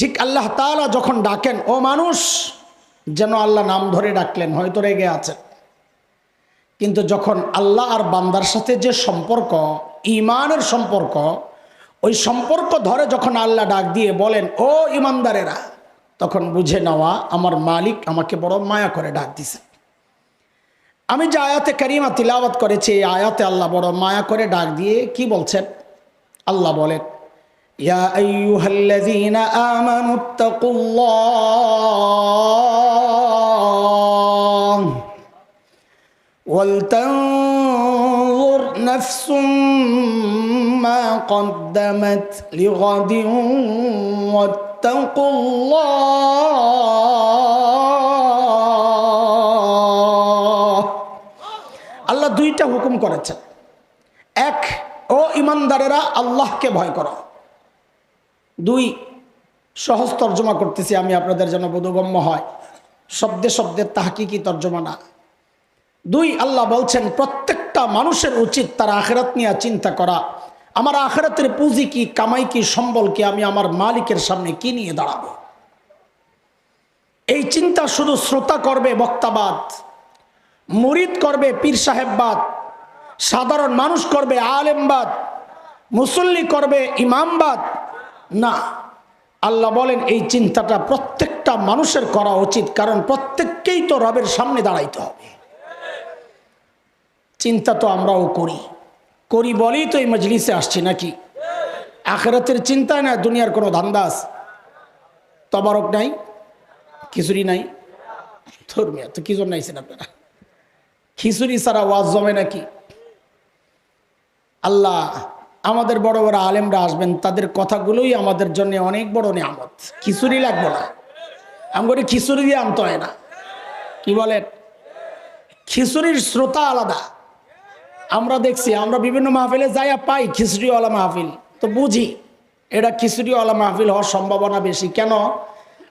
ঠিক আল্লাহ তাআলা যখন ডাকেন, ও মানুষ, যেন আল্লাহ নাম ধরে ডাকলেন, হয়তো রেগে আছেন। কিন্তু যখন আল্লাহ আর বান্দার সাথে যে সম্পর্ক ইমানের সম্পর্ক, ওই সম্পর্ক ধরে যখন আল্লাহ ডাক দিয়ে বলেন, ও ইমানদারেরা তখন বুঝে নেওয়া, আমার মালিক আমাকে বড় মায়া করে ডাক দিছে। আমি যে আয়াতে কারিমা তিলাওয়াত করেছি, এই আয়াতে আল্লাহ বড় মায়া করে ডাক দিয়ে কি বলছেন? আল্লাহ বলেন ইয়া আইয়ুহাল্লাযীনা আমানু তাকুল্লাহ ولتنظر نفس ما قدمت لغد واتقوا الله আল্লাহ দুইটা হুকুম করেছেন এক ও ইমানদারেরা আল্লাহকে ভয় করো দুই, সহজ তর্জমা করতেছি আমি আপনাদের যেন বোধগম্য হয়। শব্দে শব্দের তাহাকিকি তর্জমা না দুই, আল্লাহ বলছেন, প্রত্যেকটা মানুষের উচিত তার আখেরাত নিয়ে চিন্তা করা। আমার আখেরাতের পুঁজি কি, কামাই কি, সম্বল কি, আমি আমার মালিকের সামনে কি নিয়ে দাঁড়াবো? এই চিন্তা শুধু শ্রোতা করবে বক্তাবাদ, মুরিদ করবে পীর সাহেববাদ, সাধারণ মানুষ করবে আলেমবাদ, মুসল্লি করবে ইমামবাদ না। আল্লাহ বলেন, এই চিন্তাটা প্রত্যেকটা মানুষের করা উচিত, কারণ প্রত্যেককেই তো রবের সামনে দাঁড়াইতে হবে। চিন্তা তো আমরাও করি। করি বলেই তো এই মজলিসে আসছি নাকি? আখেরাতের চিন্তায় না, দুনিয়ার কোনো ধান্দাস তবারক নাই? খিচুড়ি নাই? ধর্মিয়া তো কি জন্য আইছেন আপনারা? খিচুড়ি ছাড়া ওয়াজ জমে নাকি? আল্লাহ আমাদের বড় বড় আলেমরা আসবেন, তাদের কথাগুলোই আমাদের জন্য অনেক বড় নিয়ামত। খিচুড়ি লাগবে না। আমি বলি, খিচুড়ি দিয়ে আনতে হয় না। কি বলেন? খিচুড়ির শ্রোতা আলাদা। আমরা দেখছি, আমরা বিভিন্ন মাহফিলে যাইয়া পাই খিচুড়িওয়ালা মাহফিল। তো বুঝি, এটা খিচুড়িওয়ালা মাহফিল হওয়ার সম্ভাবনা বেশি। কেন?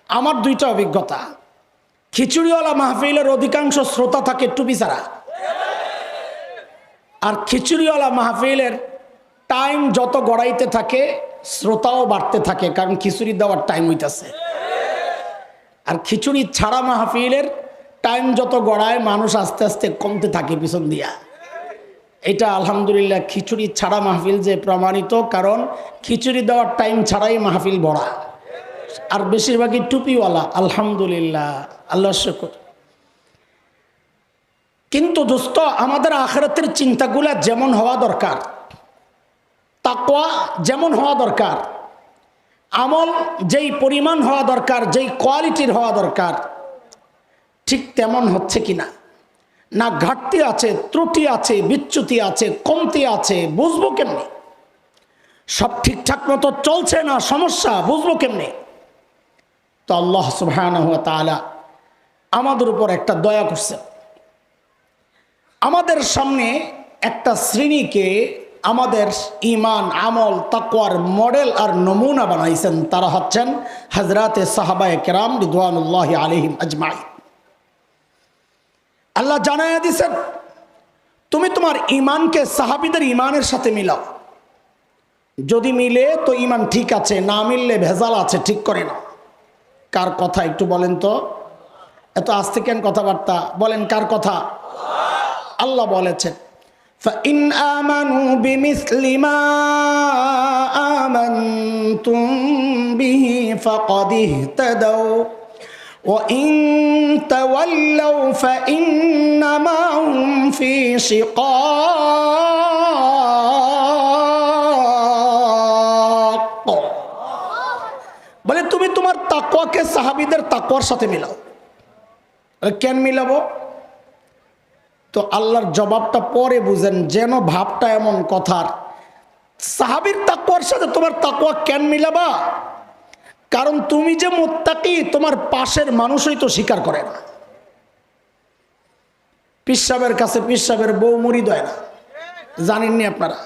আমার দুইটা অভিজ্ঞতা। খিচুড়িওয়ালা মাহফিলের অধিকাংশ শ্রোতা থাকে টুপি ছাড়া। আর খিচুড়িওয়ালা মাহফিলের টাইম যত গড়াইতে থাকে, শ্রোতাও বাড়তে থাকে, কারণ খিচুড়ি দেওয়ার টাইম হইতেছে। আর খিচুড়ি ছাড়া মাহফিলের টাইম যত গড়ায়, মানুষ আস্তে আস্তে কমতে থাকে পিছন দিয়া। এটা আলহামদুলিল্লাহ খিচুড়ি ছাড়া মাহফিল যে প্রমাণিত, কারণ খিচুড়ি দেওয়ার টাইম ছাড়াই মাহফিল বড়া। আর বেশিরভাগই টুপিওয়ালা, আলহামদুলিল্লাহ আল্লাহ শুকর। কিন্তু দোস্ত, আমাদের আখরাতের চিন্তাগুলা যেমন হওয়া দরকার তাকওয়া যেমন হওয়া দরকার, আমল যেই পরিমাণ হওয়া দরকার, যেই কোয়ালিটির হওয়া দরকার, ঠিক তেমন হচ্ছে কি না না ঘাটতি আছে, ত্রুটি আছে, বিচ্যুতি আছে, কমতি আছে, বুঝব কেমনি? সব ঠিকঠাক মতো চলছে না, সমস্যা, বুঝব কেমনি? তো আল্লাহ সুবহান আমাদের উপর একটা দয়া করছে আমাদের সামনে একটা শ্রেণীকে আমাদের ইমান আমল, তাকওয়ার মডেল আর নমুনা বানাইছেন তারা হচ্ছেন হজরতে সাহাবায় কেরাম রিদওয়ানুল্লাহ আলহিম আজমাই আল্লাহ জানাইয়া দিছেন, তুমি তোমার ইমানকে সাহাবিদের ইমানের সাথে মিলাও। যদি মিলে তো ইমান ঠিক আছে, না মিললে ভেজাল আছে, ঠিক করে না কার কথা একটু বলেন তো? এত আস্তে কেন কথাবার্তা, বলেন কার কথা? আল্লাহ বলেছেন। فإن آمنوا بمثل ما آمنتم به فقد اهتدوا وإن تولوا فإنما هم في شقاق বলে তুমি তোমার তাকওয়াকে সাহাবিদের তাকওয়ার সাথে মিলাও বলে, কেন মিলাবো তো আল্লাহর জবাবটা পরে বুঝেন যেন ভাবটা এমন কথার। সাহাবির তাকুয়ার সাথে তোমার তাকুয়া কেন মিলাবা কারণ তুমি যে মোত্তাকি, তোমার পাশের মানুষই তো স্বীকার করে না। পিসাবের কাছে পিসাবের বউ মুড়ি দেয় না। জানেননি আপনারা?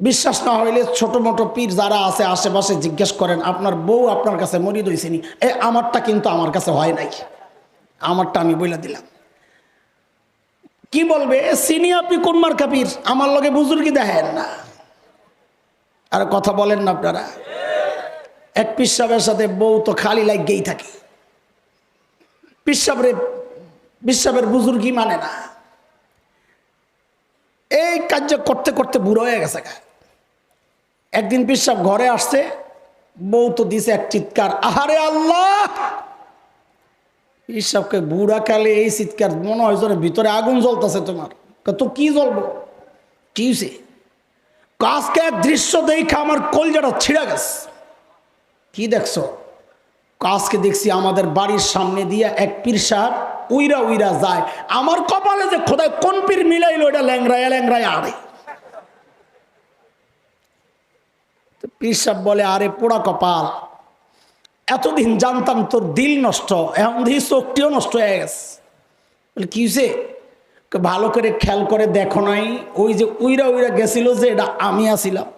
বিশ্বাস না হইলে ছোট মোটো পীর যারা আছে, আশেপাশে জিজ্ঞেস করেন, আপনার বউ আপনার কাছে মরি দইছেনি এ, আমারটা কিন্তু আমার কাছে হয় নাই। আমারটা আমি বইলা দিলাম। কি বলবে? সিনি আপনি কোন মার কাপির আমার লগে বুজুর্গি দেখেন না? আর কথা বলেন না আপনারা। এক পিসাবের সাথে বউ তো খালি লাগেই থাকে। পিসাবরে পিসাবের বুজুর্গি মানে না? এই কার্য করতে করতে বুড়ো হয়ে গেছে। একদিন পিসাব ঘরে আসছে, বউ তো দিছে এক চিৎকার, আহারে আল্লাহ! পিসাবকে বুড়া কালে এই চিৎকার মনে হয় যেন ভিতরে আগুন জ্বলতেছে তোমার। তো কি জ্বলবো? কি আজকে এক দৃশ্য দেখে আমার কলজাটা ছিঁড়া গেছে। কি দেখছ? আজকে দেখছি আমাদের বাড়ির সামনে দিয়ে এক পীর সাহেব উইরা উইরা যায়। আমার কপালে যে খোদায় কোন পীর মিলাইলো, এটা ল্যাংরায় ল্যাংরায় আরে। পীর সাহেব বলে, আরে পোড়া কপাল এতদিন জানতাম তোর দিল নষ্ট, এখন দেখি চোখটিও নষ্ট হয়ে গেছে। বলে, কি হয়েছে ভালো করে খেয়াল করে দেখো নাই, ওই যে উইরা উইরা গেছিল যে, এটা আমি আসিলাম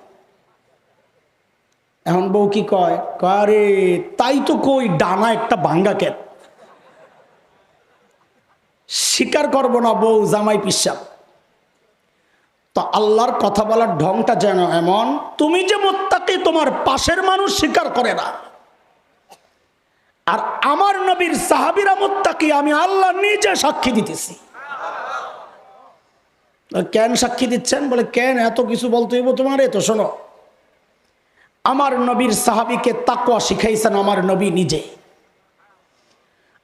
এখন বউ কি কয়? আরে, তাই তো কই ডানা একটা ভাঙ্গা কেন স্বীকার করব না বউ, জামাই পিসাব। তো আল্লাহর কথা বলার ঢংটা যেন এমন, তুমি যে মোত্তাকে, তোমার পাশের মানুষ স্বীকার করে না। আর আমার নবীর সাহাবিরা মোত্তাকি, আমি আল্লাহ নিজে সাক্ষী দিতেছি। কেন সাক্ষী দিচ্ছেন? বলে, কেন এত কিছু বলতে হইব তোমার? এ তো শোনো, আমার নবীর সাহাবিকে তাকুয়া শিখাইছেন আমার নবী নিজে।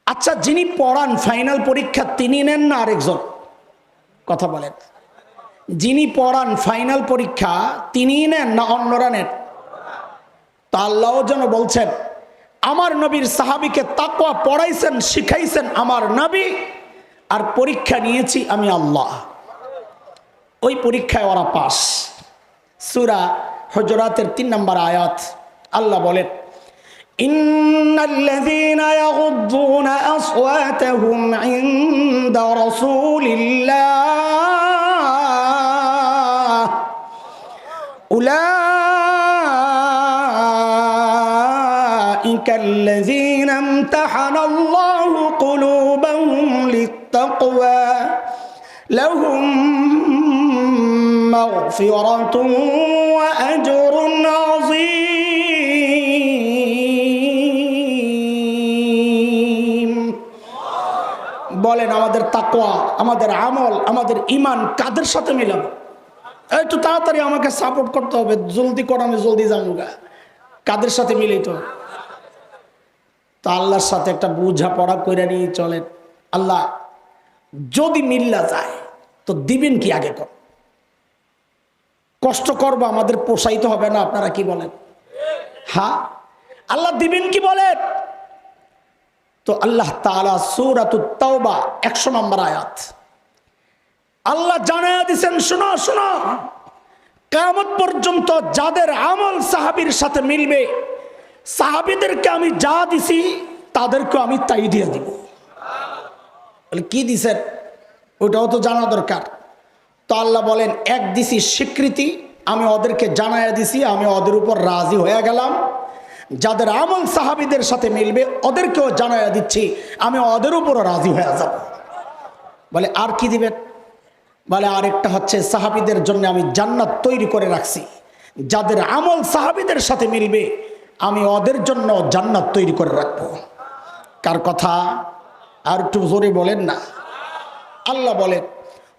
আচ্ছা যিনি পড়ান ফাইনাল পরীক্ষা, তিনি নেন না আরেকজন? কথা বলেন। যিনি পড়ান ফাইনাল পরীক্ষা তিনি নেন না অন্যরা নেন? তা আল্লাহ যেন বলছেন আমার নবীর সাহাবিকে তাকুয়া পড়াইছেন শিখাইছেন আমার নবী আর পরীক্ষা নিয়েছি আমি আল্লাহ ওই পরীক্ষায় ওরা পাস সুরা হজরাতের তিন নম্বর আয়াত আল্লাহ বলেন إن الذين يغضون أصواتهم عند رسول الله أولئك مغفرة وأجر عظيم বলেন আমাদের তাকওয়া আমাদের আমল আমাদের ইমান কাদের সাথে মিলাবো একটু তাড়াতাড়ি আমাকে সাপোর্ট করতে হবে জলদি কর আমি জলদি যাবো গা কাদের সাথে মিলেই তো তা আল্লাহর সাথে একটা বুঝা পড়া করে নিয়ে চলেন আল্লাহ যদি মিল্লা যায় তো দিবেন কি আগে কর কষ্ট করব, আমাদের পোষাইতে হবে না, আপনারা কি বলেন? হ্যাঁ আল্লাহ দিবেন কি বলেন তো আল্লাহ তালা সুরাতুত্তাওবা একশো নম্বর আয়াত। আল্লাহ জানায়া দিছেন, শোনো শোনো। কামত পর্যন্ত যাদের আমল সাহাবির সাথে মিলবে, সাহাবিদেরকে আমি যা দিছি তাদেরকে আমি তাই দিয়ে দিব। কি দিছেন? ওটাও তো জানা দরকার। তো আল্লাহ বলেন, এক দিছি স্বীকৃতি, আমি ওদেরকে জানাইয়া দিছি, আমি ওদের উপর রাজি হয়ে গেলাম। যাদের আমল সাহাবিদের সাথে মিলবে, ওদেরকেও জানাইয়া দিচ্ছি, আমি ওদের উপরও রাজি হয়ে যাব। বলে, আর কি দিবেন বলে, আরেকটা হচ্ছে, সাহাবিদের জন্য আমি জান্নাত তৈরি করে রাখছি। যাদের আমল সাহাবিদের সাথে মিলবে, আমি ওদের জন্য জান্নাত তৈরি করে রাখব। কার কথা? আর একটু জোরে বলেন না। আল্লাহ বলেন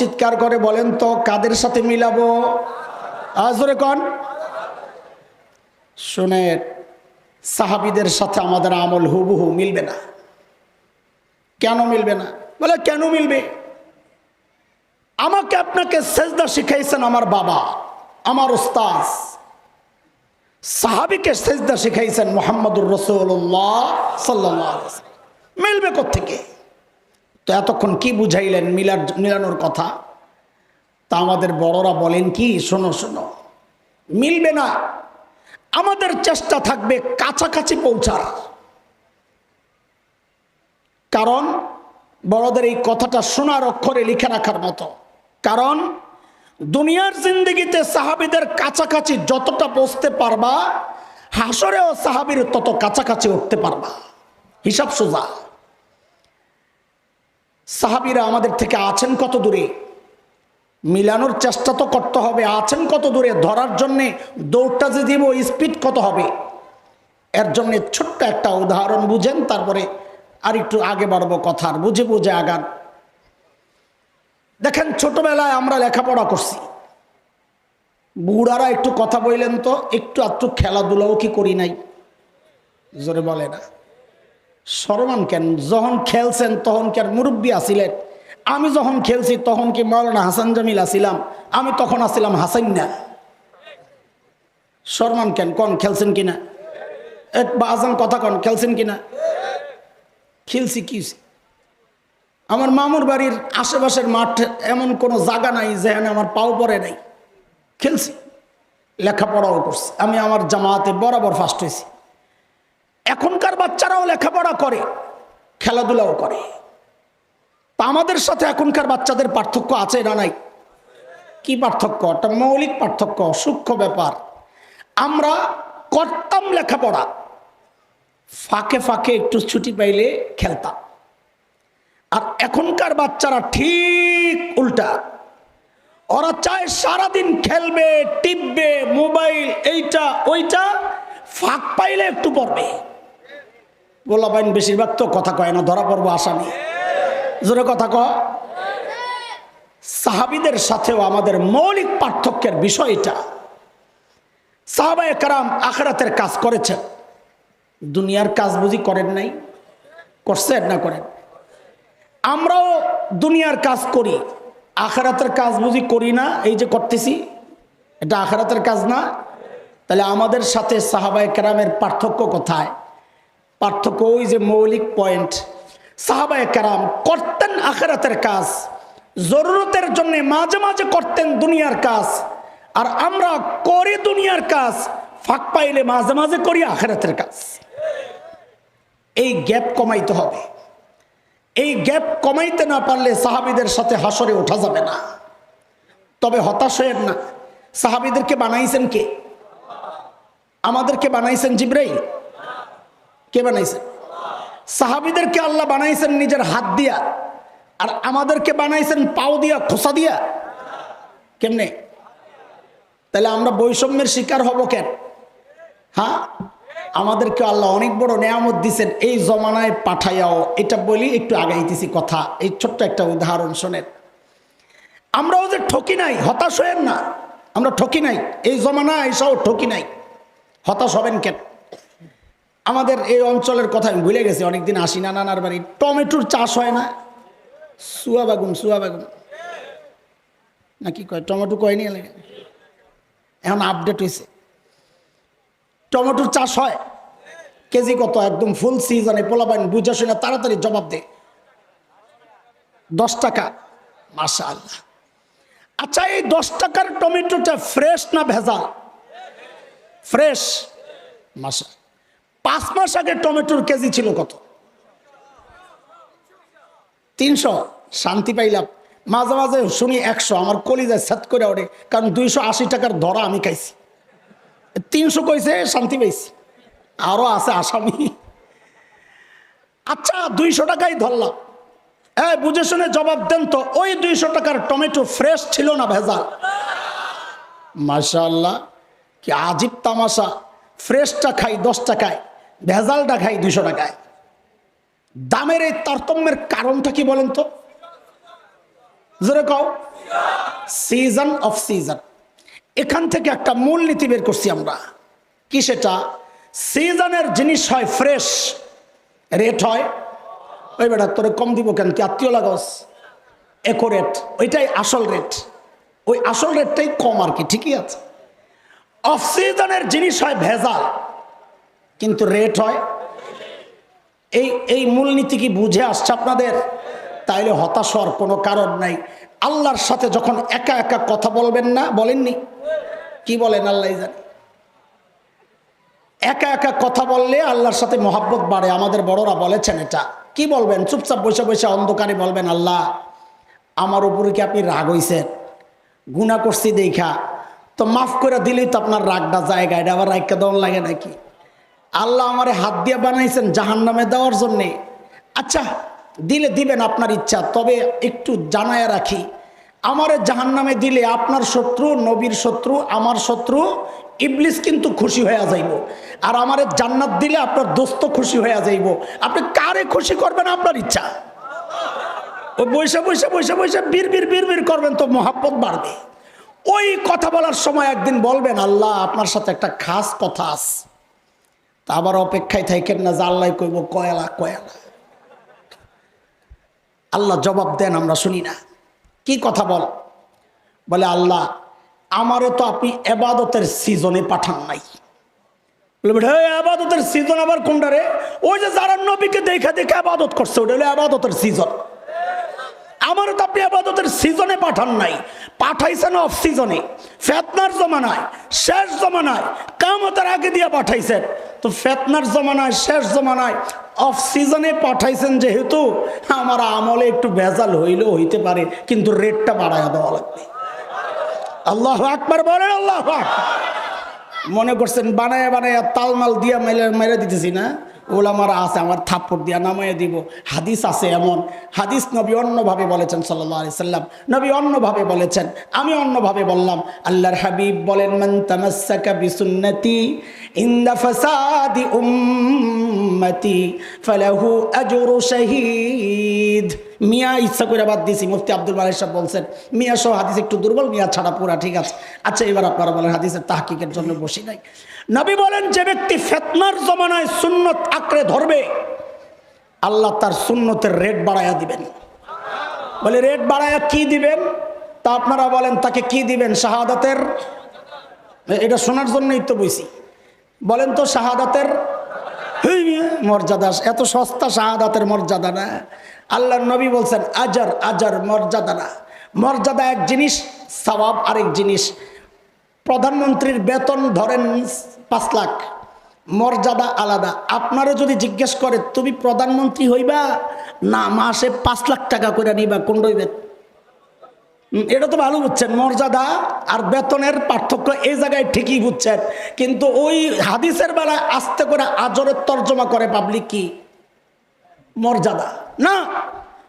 চিৎকার করে বলেন তো, কাদের সাথে মিলাবো? আজরে কন। শুনে সাহাবিদের সাথে আমাদের আমল হুবহু মিলবে না। কেন মিলবে না? বলে, কেন মিলবে? আমাকে আপনাকে সেজদা শিখাইছেন আমার বাবা, আমার ওস্তাজ সাহাবিকে সেজদা শিখাইছেন মোহাম্মদুর রসুল্লাহ সাল্লাহ মিলবে থেকে তো এতক্ষণ কি বুঝাইলেন মিলার মিলানোর কথা? তা আমাদের বড়রা বলেন কি, শোনো শোনো, মিলবে না। আমাদের চেষ্টা থাকবে কাছাকাছি পৌঁছার। কারণ বড়দের এই কথাটা শোনার অক্ষরে লিখে রাখার মতো। কারণ দুনিয়ার জিন্দগিতে সাহাবিদের কাছাকাছি যতটা বসতে পারবা হাসরেও সাহাবির তত কাছাকাছি উঠতে পারবা। হিসাব সোজা। সাহাবিরা আমাদের থেকে আছেন কত দূরে? মিলানোর চেষ্টা তো করতে হবে, আছেন কত দূরে? ধরার জন্যে দৌড়টা যে দিব স্পিড কত হবে? এর জন্যে ছোট্ট একটা উদাহরণ বুঝেন, তারপরে আর একটু আগে বাড়বো কথার, বুঝে বুঝে আগান। দেখেন, ছোটবেলায় আমরা লেখাপড়া করছি। বুড়ারা একটু কথা বললেন তো, একটু একটু খেলাধুলাও কি করি নাই? জোরে বলে না। সরমান কেন? যখন খেলছেন, তখন কি আর মুরব্বী আসিলেন আমি যখন খেলছি, তখন কি মৌলানা হাসান জামিল আসিলাম আমি তখন আসিলাম হাসান না সরমান কেন? কন, খেলছেন কিনা? এক বা আজান কথা কন, খেলছেন কিনা? খেলছি, কি আমার মামুর বাড়ির আশেপাশের মাঠ এমন কোনো জায়গা নাই যেখানে আমার পাও পরে নাই। খেলছি, লেখাপড়াও করছি। আমি আমার জামাতে বরাবর ফার্স্ট হয়েছি। এখনকার বাচ্চারাও লেখাপড়া করে, খেলাধুলাও করে। তা আমাদের সাথে এখনকার বাচ্চাদের পার্থক্য আছে না নাই? কি পার্থক্য? একটা মৌলিক পার্থক্য, সূক্ষ্ম ব্যাপার। আমরা করতাম লেখাপড়া, ফাঁকে ফাঁকে একটু ছুটি পাইলে খেলতাম। আর এখনকার বাচ্চারা ঠিক উল্টা। ওরা চায় সারাদিন খেলবে, টিপবে, মোবাইল, এইটা, ওইটা ফাঁক পাইলে একটু পড়বে। বলা বাইন বেশিরভাগ তো কথা কয় না, ধরা পড়ব আসামি। জোরে কথা ক সাহাবিদের সাথেও আমাদের মৌলিক পার্থক্যের বিষয়টা সাহাবায় কারাম আখরাতের কাজ করেছেন। দুনিয়ার কাজ বুঝি করেন নাই? করছেন না করেন? আমরাও দুনিয়ার কাজ করি, আখরাতের কাজ বুঝি করি না, এই যে করতেছি, এটা আখরাতের কাজ না। তাহলে আমাদের সাথে সাহাবায় কেরামের পার্থক্য কোথায়? পার্থক্য ওই যে মৌলিক পয়েন্ট সাহাবায় কেরাম করতেন আখরাতের কাজ, জরুরতের জন্য মাঝে মাঝে করতেন দুনিয়ার কাজ, আর আমরা করি দুনিয়ার কাজ, ফাঁক পাইলে মাঝে মাঝে করি আখেরাতের কাজ। এই গ্যাপ কমাইতে হবে। এই গ্যাপ কমাইতে না পারলে সাহাবিদের সাথে হাসরে ওঠা যাবে না। তবে হতাশ হয়েন না। সাহাবিদেরকে বানাইছেন কে? আমাদেরকে বানাইছেন জিব্রাই কে বানাইছেন সাহাবিদেরকে আল্লাহ বানাইছেন নিজের হাত দিয়া। আর আমাদেরকে বানাইছেন পাও দিয়া, খোসা দিয়া। কেমনে? তাহলে আমরা বৈষম্যের শিকার হব কেন? হ্যাঁ? আমাদেরকে আল্লাহ অনেক বড় নেয়ামত দিছেন, এই জমানায় পাঠাইয়াও। এটা বলি একটু আগাইতেছি কথা। এই ছোট্ট একটা উদাহরণ শোনেন। আমরাও যে ঠকি নাই, হতাশ হয়েন না। আমরা ঠকি নাই। এই জমানায় এসাও ঠকি নাই। হতাশ হবেন কেন? আমাদের এই অঞ্চলের কথা আমি ভুলে গেছি, অনেকদিন আসি না, নানার বাড়ি। টমেটোর চাষ হয় না? সুয়া বাগুন সুয়া বাগুন। না, কি কয়? টমেটো কয়নি লাগে এখন আপডেট হয়েছে টমেটোর চাষ হয়? কেজি কত? একদম ফুল সিজনে পোলাবাইন বুঝা শুনে তাড়াতাড়ি জবাব দে। দশ টাকা। মাসা আল্লাহ আচ্ছা এই দশ টাকার টমেটোটা ফ্রেশ না ভেজাল? ফ্রেশ মাসা পাঁচ মাস আগে টমেটোর কেজি ছিল কত? তিনশো। শান্তি পাইলাম। মাঝে মাঝে শুনি একশো। আমার কলিজায় সেট করে ওঠে কারণ দুইশো আশি টাকার ধরা আমি খাইছি। তিনশো কইছে, শান্তি পাইছি। আরও আছে আসামি। আচ্ছা দুইশো টাকাই ধরলাম। হ্যাঁ বুঝে শুনে জবাব দেন তো, ওই দুইশো টাকার টমেটো ফ্রেশ ছিল না ভেজাল? মাশাল্লাহ কি আজীব তামাশা। ফ্রেশটা খাই দশ টাকায় ভেজালটা খাই দুশো টাকায় দামের এই তারতম্যের কারণটা কি বলেন তো? জোরে কও। সিজন অফ সিজন এখান থেকে একটা মূল নীতি বের করছি আমরা। কি সেটা? সিজনের জিনিস হয় ফ্রেশ রেট হয়, ওই বেটা তোরে কম দিব কেন? কি আত্মীয় লাগস। একো রেট ওইটাই আসল রেট ওই আসল রেটটাই কম আর কি, ঠিকই আছে। অফ সিজনের জিনিস হয় ভেজাল, কিন্তু রেট হয়। এই এই মূলনীতি কি বুঝে আসছে আপনাদের? তাইলে হতাশ হওয়ার কোনো কারণ নাই। আল্লাহর সাথে যখন একা একা কথা বলবেন না, বলেননি? কি বলেন আল্লাহ জানে। একা একা কথা বললে আল্লাহর সাথে মহাব্বত বাড়ে। আমাদের বড়রা বলেছেন এটা। কি বলবেন? চুপচাপ বসে বসে অন্ধকারে বলবেন, আল্লাহ, আমার উপরে কি আপনি রাগ হইছেন? গুণা করছি দেখা। তো মাফ করে দিলেই তো আপনার রাগটা জায়গা, এটা আবার রাগকে দেওয়ার লাগে নাকি? আল্লাহ আমারে হাত দিয়ে বানাইছেন জাহান নামে দেওয়ার জন্যে। আচ্ছা দিলে দিবেন আপনার ইচ্ছা, তবে একটু জানায় রাখি। আমারে জাহান নামে দিলে আপনার শত্রু, নবীর শত্রু, আমার শত্রু, ইবলিস কিন্তু খুশি হয়ে যাইব। আর আমারে জান্নাত দিলে আপনার দোস্ত খুশি হয়ে যাইব। আপনি কারে খুশি করবেন আপনার ইচ্ছা? ওই বৈশা বৈশা বৈশা বৈশা বীর বীর বীর বীর করবেন তো মহাব্বত বাড়বে। ওই কথা বলার সময় একদিন বলবেন, আল্লাহ, আপনার সাথে একটা খাস কথা আছে। তা আবার অপেক্ষায় থাকেন না, যে আল্লাহ কইব, কয়লা কয়লা? আল্লাহ জবাব দেন, আমরা শুনি না। কি কথা বল? বলে, আল্লাহ আমারও তো আপনি এবাদতের সিজনে পাঠান নাই। আবাদতের সিজন আবার কোনটা রে? ওই যে যারা নবীকে দেখা, দেখে আবাদত করছে, ওটা হলো আবাদতের সিজন। আমারও তো আপনি আবাদতের সিজনে পাঠান নাই। পাঠাইছেন অফ সিজনে ফেতনার জমানায়, শেষ জমানায়, কামতের আগে দিয়ে পাঠাইছেন। তো ফেতনার জমানায়, শেষ জমানায় অফ সিজনে পাঠাইছেন যেহেতু আমার আমলে একটু ভেজাল হইলেও হইতে পারে, কিন্তু রেটটা বাড়ায় দেওয়া লাগবে। আল্লাহ আকবার বলেন আল্লাহ মনে করছেন বানায় বানায় তালমাল দিয়া মেলে মেরে দিতেছি না? ওলামারা আছে, আমার থাপ্পড় দিয়া নামাইয়া দিব। হাদিস আছে এমন। হাদিস নবী অন্যভাবে বলেছেন সাল্লাহ আলি সাল্লাম। নবী অন্যভাবে বলেছেন, আমি অন্যভাবে বললাম, আল্লাহর হাবিব বলেন, মান তামাসাকা বিসুন্নতি ইন্দা ফাসাদি উম্মতি, ফালাহু আজরু শাহীদ। মিয়া ইচ্ছা করে বাদ দিয়েছি, মুফতি আব্দুল মালিক সাহেব বলছেন, মিয়া সহ হাদিস একটু দুর্বল, মিয়া ছাড়া পুরা ঠিক আছে। আচ্ছা এবার আপনারা বলেন, হাদিসের তাহকিকের জন্য বসি নাই। নবী বলেন, যে ব্যক্তি ফেতনার জমানায় সুন্নত আঁকড়ে ধরবে, আল্লাহ তার সুন্নতের রেট বাড়াইয়া দিবেন। বলে, রেট বাড়াইয়া কি দিবেন? তা আপনারা বলেন, তাকে কি দিবেন, শাহাদাতের? এটা শোনার জন্যই তো বইছি। বলেন তো, শাহাদাতের? মর্যাদা, এত সস্তা শাহাদাতের মর্যাদা না। আল্লাহর নবী বলছেন, আজার আজার মর্যাদা না মর্যাদা এক জিনিস, সওয়াব আরেক জিনিস। প্রধানমন্ত্রীর বেতন ধরেন পাঁচ লাখ। মর্যাদা আলাদা। আপনারা যদি জিজ্ঞেস করে, তুমি প্রধানমন্ত্রী হইবা? না, মাসে পাঁচ লাখ টাকা করে নিবা কোন হইবে? এটা তো ভালো বুঝছেন। মর্যাদা আর বেতনের পার্থক্য এই জায়গায় ঠিকই বুঝছেন। কিন্তু ওই হাদিসের বেলায় আস্তে করে আজরের তর্জমা করে পাবলিক কি? মর্যাদা। না,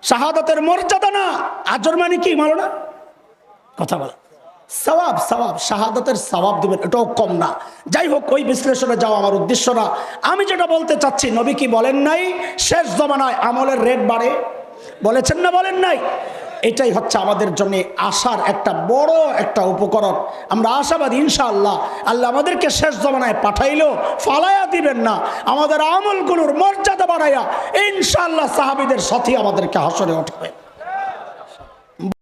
শাহাদাতের মর্যাদা না, আজর মানে কি মানো না? কথা বলা। সবাব সবাব শাহাদাতের সবাব দেবেন, এটাও কম না। যাই হোক, ওই বিশ্লেষণে যাওয়া আমার উদ্দেশ্য না। আমি যেটা বলতে চাচ্ছি, নবী কি বলেন নাই? শেষ জমানায় আমলের রেট বাড়ে। বলেছেন না, বলেন নাই? এটাই হচ্ছে আমাদের জন্য আশার একটা বড় একটা উপকরণ। আমরা আশাবাদ, ইনশাআল্লাহ। আল্লাহ আমাদেরকে শেষ জমানায় পাঠাইলো ফালায়া দিবেন না। আমাদের আমলগুলোর মর্যাদা বাড়াইয়া ইনশাআল্লাহ সাহাবিদের সাথে আমাদেরকে হাসরে উঠবেন।